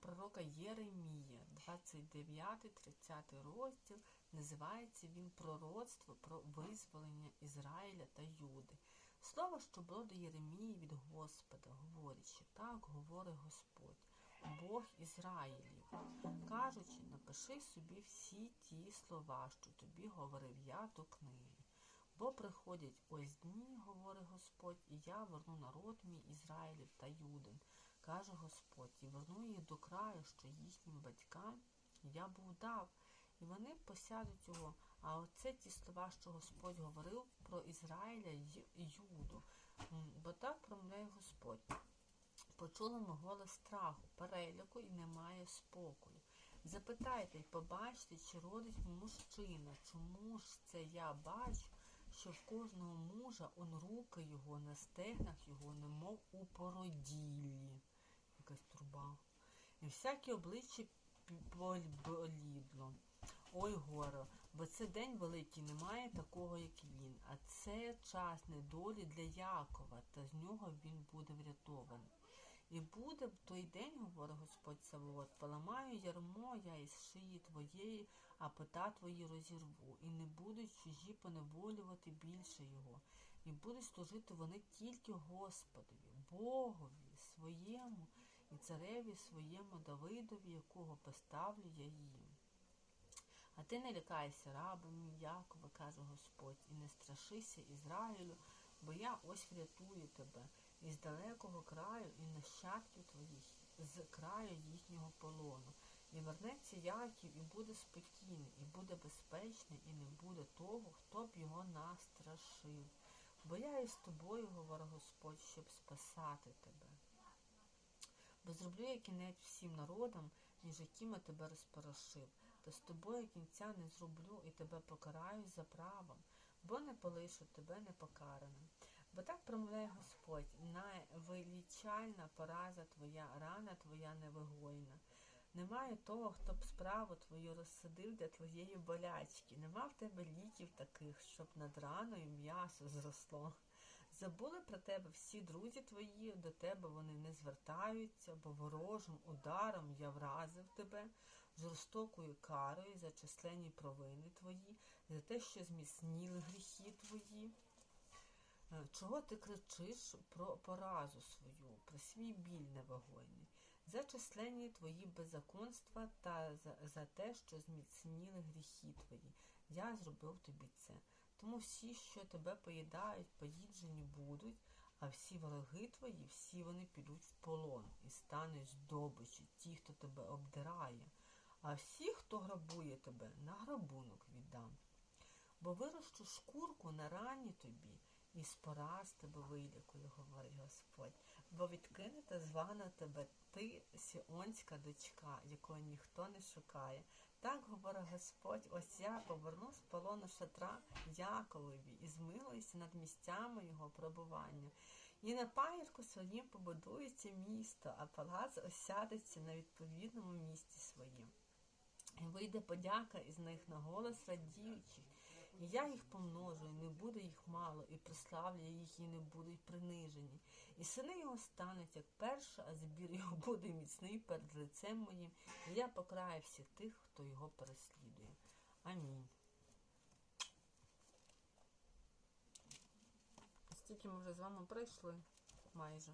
Пророка Єремія, 29-30 розділ. Називається він Пророцтво про визволення Ізраїля та Юди. Слово, що було до Єремії від Господа, говорячи, так говорить Господь, Бог Ізраїлів, кажучи, напиши собі всі ті слова, що тобі говорив я до книги. Бо приходять ось дні, говорить Господь, і я верну народ мій Ізраїлів та Юдин, каже Господь, і верну їх до краю, що їхнім батькам я був дав, і вони посядуть його. А оце ті слова, що Господь говорив про Ізраїля й Юду. Бо так промовляє Господь. Почули ми голос страху, переляку і немає спокою. Запитайте й побачте, чи родить мужчина, чому ж це я бачу, що в кожного мужа он руки його на стегнах його, немов у породіллі. Якась труба. І всяке обличчя болідло. Ой, горе, бо це день великий, немає такого, як він. А це час недолі для Якова, та з нього він буде врятований. І буде в той день, говорить Господь Савоот, поламаю ярмо я із шиї твоєї, а пета твої розірву, і не будуть чужі поневолювати більше його, і будуть служити вони тільки Господові, Богові своєму і цареві своєму Давидові, якого поставлю я їм. А ти не лякайся, раби мій Якова, каже Господь, і не страшися Ізраїлю, бо я ось врятую тебе із далекого краю і нащадків твоїх, з краю їхнього полону. І вернеться Яків, і буде спокійний, і буде безпечний, і не буде того, хто б його настрашив. Бо я із тобою, говорить Господь, щоб спасати тебе. Зроблю я кінець всім народам, між якими тебе розпорошив, та з тобою кінця не зроблю і тебе покараю за правом, бо не полишу тебе непокараним. Бо так промовляє Господь, найвеличальна пораза твоя, рана твоя невигойна. Немає того, хто б справу твою розсадив для твоєї болячки. Нема в тебе ліків таких, щоб над раною м'ясо зросло. Забули про тебе всі друзі твої, до тебе вони не звертаються, бо ворожим ударом я вразив тебе, жорстокою карою за численні провини твої, за те, що зміцніли гріхи твої. Е, Чого ти кричиш про поразу свою, про свій біль невагойний, за численні твої беззаконства та за, за те, що зміцніли гріхи твої. Я зробив тобі це. Тому всі, що тебе поїдають, поїджені будуть, а всі вороги твої, всі вони підуть в полон і стануть здобичі, ті, хто тебе обдирає, а всі, хто грабує тебе, на грабунок віддам. Бо вирощу шкурку на рані тобі, і з пораз тебе вилікую, говорить Господь, бо відкинете звана тебе ти, сіонська дочка, якої ніхто не шукає. Так говорить Господь, ось я поверну з полону шатра Яковові і змилуюся над місцями його пробування. І на пам'ятку своїм побудується місто, а палац осядеться на відповідному місці своїм. І вийде подяка із них на голос радіючих, і я їх помножу, і не буде їх мало, і прославлю їх, і не будуть принижені. І сини його стануть, як перша, а збір його буде міцний перед лицем моїм, і я покраю всіх тих, хто його переслідує. Амінь. Стільки ми вже з вами пройшли майже.